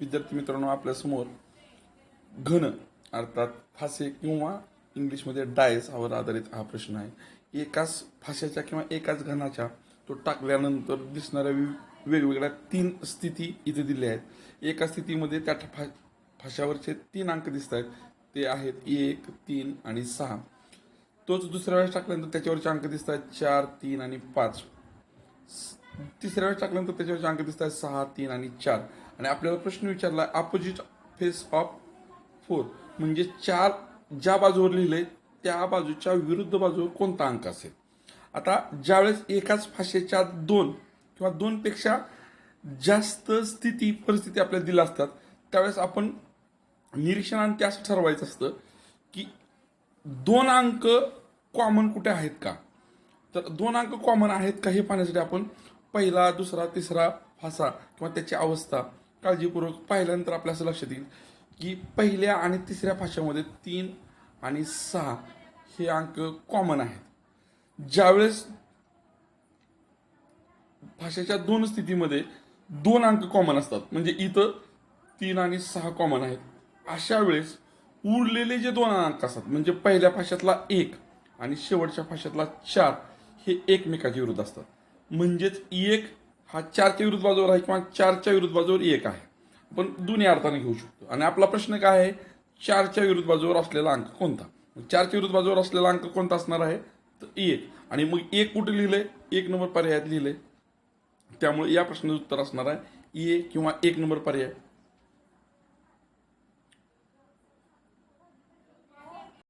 विद्यार्थी मित्रांनो आपल्यासमोर घन अर्थात फासे किंवा इंग्लिशमध्ये डायस वर आधारित हा प्रश्न आहे. एकाच फाशाच्या किंवा एकाच घनाच्या तो टाकल्यानंतर दिसणाऱ्या वि- वेगवेगळ्या तीन स्थिती इथे दिल्या आहेत. एका स्थितीमध्ये त्या फा फाशावरचे तीन अंक दिसत आहेत. ते आहेत एक तीन आणि सहा. तोच दुसऱ्या वेळेस टाकल्यानंतर त्याच्यावरचे अंक दिसत आहेत चार तीन आणि पाच. तिसऱ्या वेळेस टाकल्यानंतर त्याच्यावरचे अंक दिसत आहेत सहा तीन आणि चार. आणि आपल्याला प्रश्न विचारला अपोजिट फेस ऑफ फोर म्हणजे चार ज्या बाजूवर लिहिले त्या बाजूच्या विरुद्ध बाजूवर कोणता अंक असेल? आता ज्यावेळेस एकाच भाषेच्या दोन किंवा दोनपेक्षा जास्त स्थिती परिस्थिती आपल्याला दिल्या असतात त्यावेळेस आपण निरीक्षणाने ते असं ठरवायचं असतं की दोन अंक कॉमन कुठे आहेत का? तर दोन अंक कॉमन आहेत का हे पाहण्यासाठी आपण पहिला दुसरा तिसरा फासा किंवा त्याची अवस्था काळजीपूर्वक पाहिल्यानंतर आपल्या असं लक्षात येईल की पहिल्या आणि तिसऱ्या फाशामध्ये तीन आणि सहा हे अंक कॉमन आहेत. ज्यावेळेस भाषेच्या दोन स्थितीमध्ये दोन अंक कॉमन असतात म्हणजे इथं तीन आणि सहा कॉमन आहेत अशा वेळेस उरलेले जे दोन अंक असतात म्हणजे पहिल्या भाषेतला एक आणि शेवटच्या भाषेतला चार हे एकमेकाच्या विरुद्ध असतात. म्हणजेच एक हा चारच्या विरुद्ध बाजूवर आहे किंवा चारच्या विरुद्ध बाजूवर एक आहे. आपण दोन्ही अर्थाने घेऊ शकतो. आणि आपला प्रश्न काय आहे? चारच्या विरुद्ध बाजूवर असलेला अंक कोणता? चारच्या विरुद्ध बाजूवर असलेला अंक कोणता असणार आहे? तर एक. आणि मग एक कुठे लिहिले? एक नंबर पर्यायात लिहिले. त्यामुळे या प्रश्नाचं उत्तर असणार आहे ए किंवा एक नंबर पर्याय.